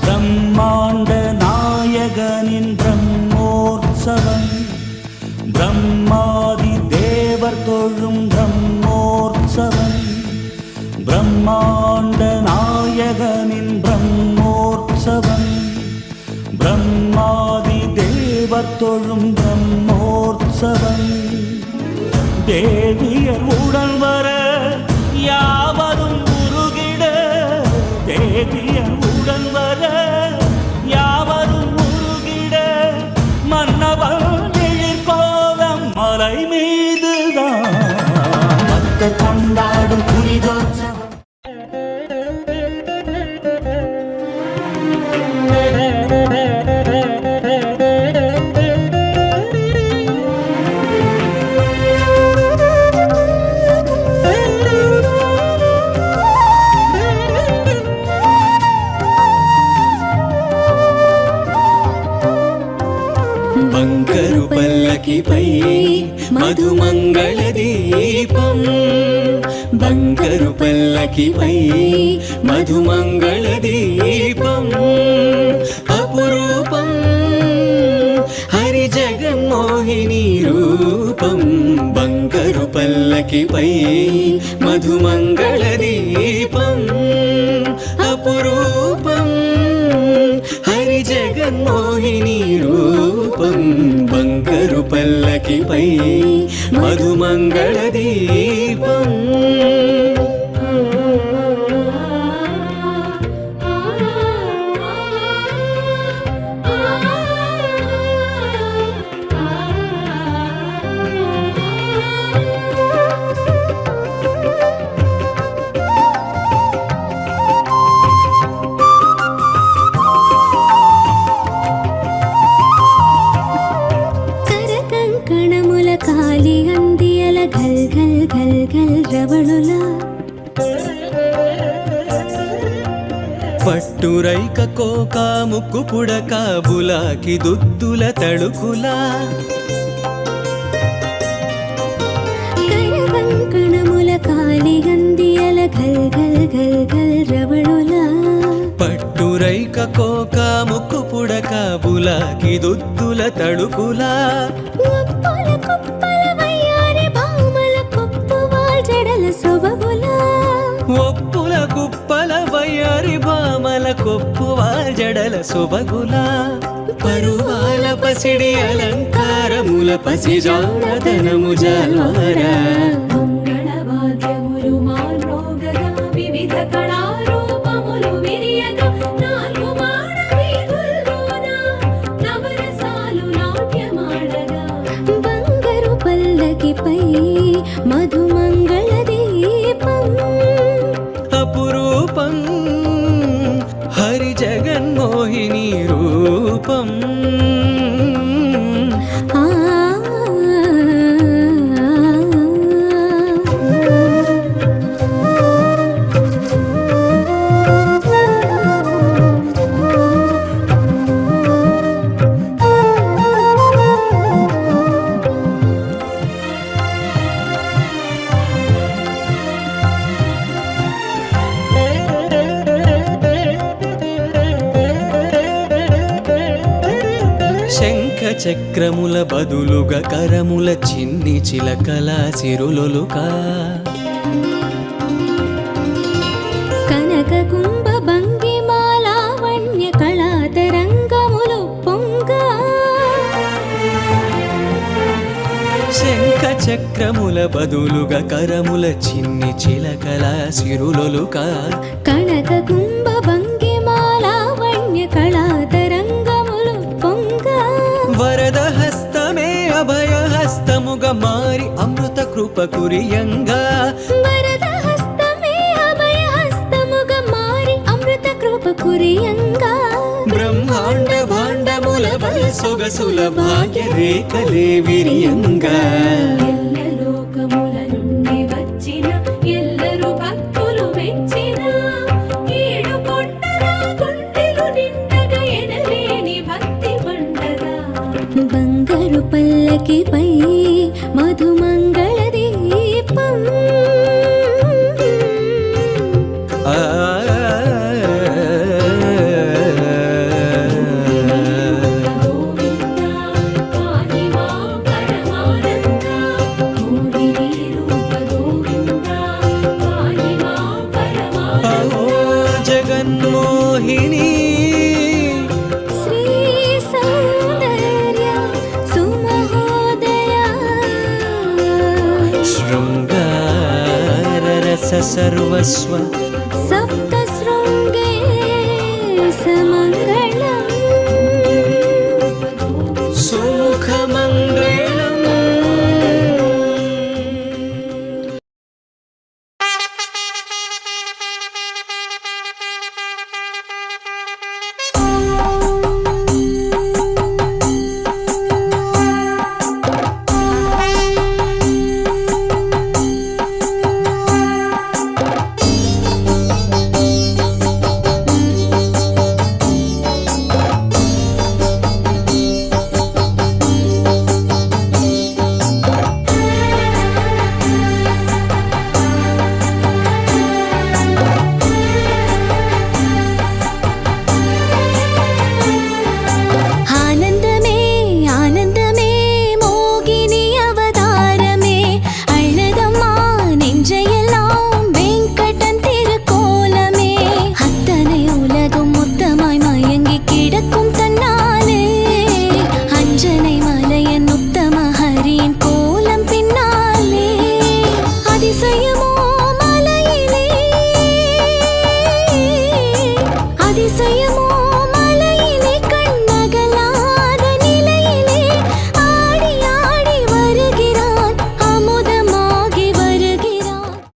பிரம்மாண்ட நாயகனின் பிரம்மோற்சவம். பிரம்மாதி தேவர் தொழும் பிரம்மோற்சவம். பிரம்மா தேவர் தொழும் பிரம்மோற்சவம். தேவியர் உடன் வர யார் బంగారు పల్లకిపై మధుమంగళ దీపం. బంగారు పల్లకిపై మధుమంగళ దీపం. అపురూపం హరి జగన్మోహిని రూపం. బంగారు పల్లకిపై మధుమంగళ దీపం. అపురూపం హరి జగన్మోహిని రూపం. బంగారు పల్లకిపై మధుమంగళ దీపం పట్టురైక కోక ముక్కు పుడక బులాకి దుద్దుల తడుకులా. కరకంకణముల కాలి అందియల గల్ గల్ గల్ గల్ రవళుల పట్టురైక కోక ముక్కు పుడక బులాకి దుద్దుల తడుకులా. జడల సొబగులా పరువాల పసిడి అలంకారముల పసిజాడతనము జల్వారా వివిధ కళారూపములు విరియగా నాలుగు చక్రముల బదులుగా కరముల చిన్ని చిలకల సిరులొలుకా. కనక కుంభ భంగిమాలావణ్య కళాతరంగములు పొంగా. శంఖ చక్రముల బదులుగా కరముల చిన్ని చిలకల సిరులొలుకా. కనక కుంభ భంగిమాలావణ్య వరద హస్తమే అభయ హస్తముగా మారి అమృత కృప కురియంగా. వరద హస్తమే అభయ హస్తముగా మారి అమృత కృప కురియంగా. బ్రహ్మాండ భాండముల బల సొగసుల భాగ్య రేఖలే విరియంగా. బంగారు పల్లకి పై